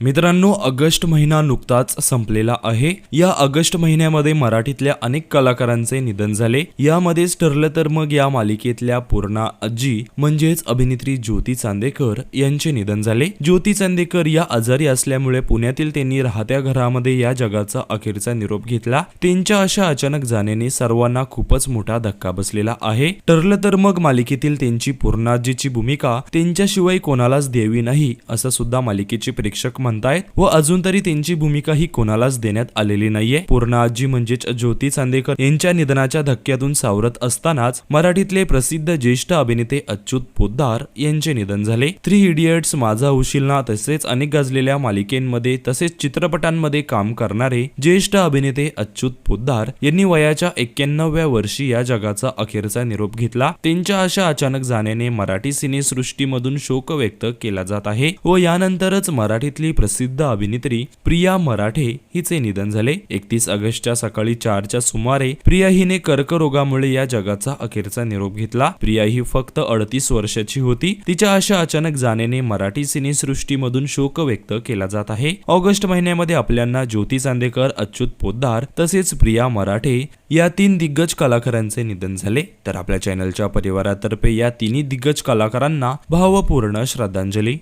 मित्रांनो ऑगस्ट महिना नुकताच संपलेला आहे. या ऑगस्ट महिन्यामध्ये मराठीतल्या अनेक कलाकारांचे निधन झाले. यामध्येच ठरलं तर मग या मालिकेतल्या पूर्णा आजी म्हणजेच अभिनेत्री ज्योती चांदेकर यांचे निधन झाले. ज्योती चांदेकर या आजारी असल्यामुळे पुण्यातील त्यांनी राहत्या घरामध्ये या जगाचा अखेरचा निरोप घेतला. त्यांच्या अशा अचानक जाण्याने सर्वांना खूपच मोठा धक्का बसलेला आहे. ठरलं तर मग मालिकेतील त्यांची पूर्णाजीची भूमिका त्यांच्याशिवाय कोणालाच द्यावी नाही असं सुद्धा मालिकेचे प्रेक्षक म्हणतायत व अजून तरी त्यांची भूमिका ही कोणालाच देण्यात आलेली नाहीये. पूर्ण आजी म्हणजेच ज्योती चांदेकर यांच्या निधनाच्या धक्क्यातून सावरत असतानाच मराठीतले प्रसिद्ध ज्येष्ठ अभिनेते अच्युत पोद्दार यांचे निधन झाले. थ्री इडियट्स माझा उशिलना तसेच अनेक गाजलेल्या मालिकेमध्ये तसेच चित्रपटांमध्ये काम करणारे ज्येष्ठ अभिनेते अच्युत पोद्दार यांनी वयाच्या एक्क्याण्णव्या वर्षी या जगाचा अखेरचा निरोप घेतला. त्यांच्या अशा अचानक जाण्याने मराठी सिनेसृष्टीमधून शोक व्यक्त केला जात आहे व यानंतरच मराठीतली प्रसिद्ध अभिनेत्री प्रिया मराठे हिचे निधन झाले. एकतीस ऑगस्टच्या सकाळी चारच्या सुमारे प्रिया हिने कर्करोगामुळे या जगाचा अखेरचा निरोप घेतला. प्रिया ही फक्त अडतीस वर्षाची होती. तिच्या अशा अचानक जाण्याने मराठी सिनेसृष्टीमधून शोक व्यक्त केला जात आहे. ऑगस्ट महिन्यामध्ये आपल्यांना ज्योती चांदेकर अच्युत पोद्दार तसेच प्रिया मराठे या तीन दिग्गज कलाकारांचे निधन झाले. तर आपल्या चॅनलच्या परिवारातर्फे या तिन्ही दिग्गज कलाकारांना भावपूर्ण श्रद्धांजली.